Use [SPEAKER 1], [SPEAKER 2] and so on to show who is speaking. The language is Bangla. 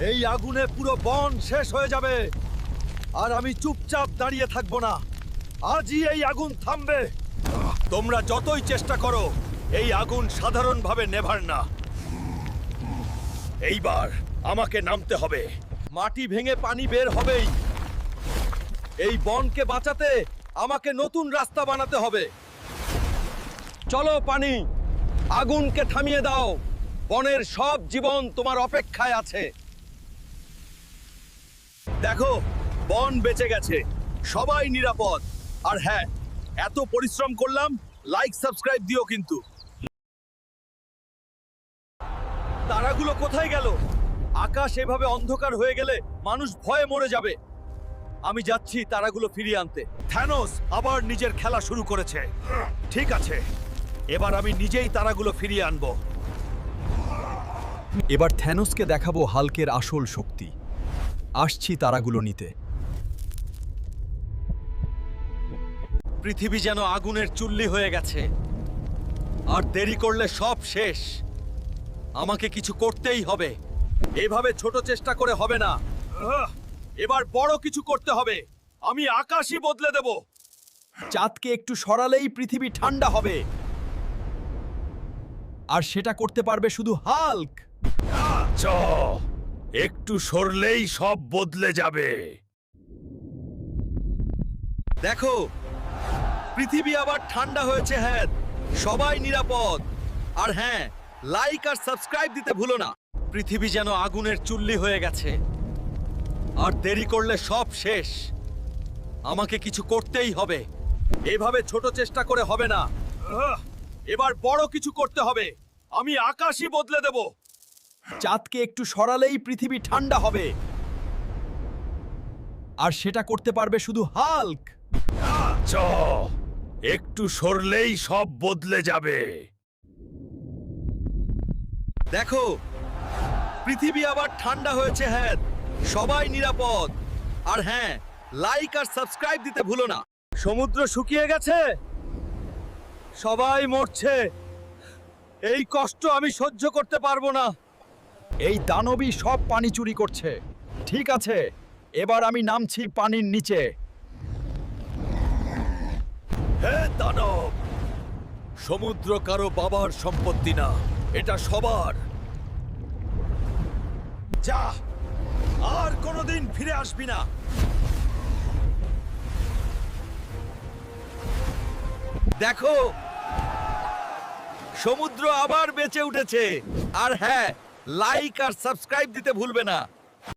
[SPEAKER 1] এই আগুনে পুরো বন শেষ হয়ে যাবে। আর আমি চুপচাপ দাঁড়িয়ে থাকব না। আজই এই আগুন থামবে। তোমরা যতই চেষ্টা করো, এই আগুন সাধারণভাবে নেভার না। এইবার আমাকে নামতে হবে। মাটি ভেঙে পানি বের হবেই। এই বনকে বাঁচাতে আমাকে নতুন রাস্তা বানাতে হবে। চলো পানি, আগুনকে থামিয়ে দাও। বনের সব জীবন তোমার অপেক্ষায় আছে। দেখো, বন বেঁচে গেছে। সবাই নিরাপদ। আর হ্যাঁ এত পরিশ্রম করলাম লাইক সাবস্ক্রাইব দিও কিন্তু। তারাগুলো কোথায় গেল? আকাশ এভাবে অন্ধকার হয়ে গেলে মানুষ ভয়ে মরে যাবে। আমি যাচ্ছি তারাগুলো ফিরিয়ে আনতে। থ্যানোস আবার নিজের খেলা শুরু করেছে। ঠিক আছে, এবার আমি নিজেই তারাগুলো ফিরিয়ে আনব।
[SPEAKER 2] এবার থ্যানোসকে দেখাবো হালকের আসল শক্তি। আসছি তারাগুলো নিতে।
[SPEAKER 1] পৃথিবী যেন আগুনের চুল্লি হয়ে গেছে। আর দেরি করলে সব শেষ। আমাকে কিছু করতেই হবে। এভাবে ছোট চেষ্টা করে হবে না! এবার বড় কিছু করতে হবে। আমি আকাশই বদলে দেব।
[SPEAKER 2] চাঁদকে একটু সরালেই পৃথিবী ঠান্ডা হবে। আর সেটা করতে পারবে শুধু হাল্ক।
[SPEAKER 1] একটু সরলেই সব বদলে যাবে। দেখো, পৃথিবী আবার ঠান্ডা হয়েছে হ্যাঁ। সবাই নিরাপদ। আর হ্যাঁ লাইক আর সাবস্ক্রাইব দিতে ভুলো না। পৃথিবী যেন আগুনের চুল্লি হয়ে গেছে। আর দেরি করলে সব শেষ। আমাকে কিছু করতেই হবে। এভাবে ছোট চেষ্টা করে হবে না! এবার বড় কিছু করতে হবে। আমি আকাশই বদলে দেব।
[SPEAKER 2] চাঁদকে একটু সরালেই পৃথিবী ঠান্ডা হবে। আর সেটা করতে পারবে শুধু হাল্ক।
[SPEAKER 1] চ একটু সরলেই সব বদলে যাবে। দেখো পৃথিবী আবার ঠান্ডা হয়েছে হ্যাঁ। সবাই নিরাপদ। আর হ্যাঁ লাইক আর সাবস্ক্রাইব দিতে ভুলো না। সমুদ্র শুকিয়ে গেছে? সবাই মরছে। এই কষ্ট আমি সহ্য করতে পারব না।
[SPEAKER 2] এই দানবী সব পানি চুরি করছে। ঠিক আছে, এবার আমি নামছি পানির নিচে।
[SPEAKER 1] দানব, সমুদ্র কারও বাবার সম্পত্তি না, এটা সবার। যা, আর কোনোদিন ফিরে আসবি না। দেখো, সমুদ্র আবার বেঁচে উঠেছে। আর হ্যাঁ লাইক আর সাবস্ক্রাইব দিতে ভুলবে না।